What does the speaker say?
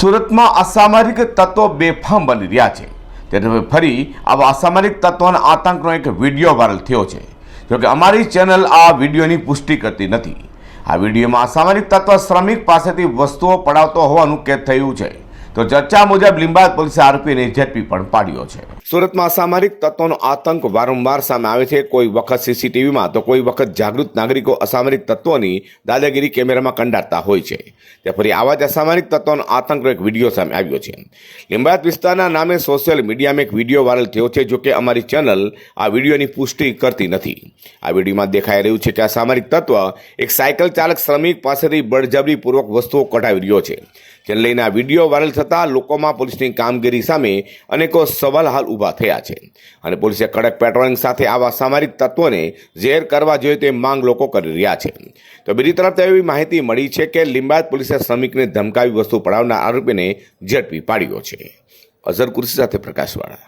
સુરતમાં અસામરિક તત્વો બેફામ બની રહ્યા છે. ત્યારે હવે ફરી આવા અસામરિક તત્વોના આતંકનો એક વીડિયો વાયરલ થયો છે. જોકે અમારી ચેનલ આ વિડીયોની પુષ્ટિ કરતી નથી. આ વિડીયોમાં અસામરિક તત્વ શ્રમિક પાસેથી વસ્તુઓ પડાવતો હોવાનું કેદ થયું છે. તો ચર્ચા મુજબ લીંબાદ પોલીસે આરોપીને ઝડપી પણ પાડ્યો છે. સુરતમાં અસામરિક તત્વોનો આતંક વારંવાર સામે આવે છે. કોઈ વખત સીસીટીવીમાં તો કોઈ વખત જાગૃત નાગરિકો અસામરિક તત્વોની દાદાગીરી કેમેરામાં કંડારતા હોય છે. તે ફરી આવા જ અસામરિક તત્વોનો આતંકનો એક વીડિયો સામે આવ્યો છે. લીંબાયત વિસ્તારના નામે સોશિયલ મીડિયામાં એક વીડિયો વાયરલ થયો છે, જો કે અમારી ચેનલ આ વિડીયોની પુષ્ટિ કરતી નથી. આ વિડીયોમાં દેખાઈ રહ્યું છે કે અસામરિક તત્વ એક સાયકલ ચાલક શ્રમિક પાસેથી બળજબરીપૂર્વક વસ્તુઓ કઢાવી રહ્યો છે. જેને લઈને આ વીડિયો વાયરલ થતાં લોકોમાં પોલીસની કામગીરી સામે અનેકો સવાલ હાલ ઊભા થયા છે. અને પોલીસે કડક પેટ્રોલિંગ સાથે આવા સામરિક તત્વોને ઝેર કરવા જોઈએ તે માંગ લોકો કરી રહ્યા છે. તો બીજી તરફ એવી માહિતી મળી છે કે લિંબાયત પોલીસે શ્રમિકને ધમકાવી વસ્તુ પડાવનાર આરોપીને ઝડપી પાડ્યો છે. અઝર કુર્સી સાથે પ્રકાશવાળા.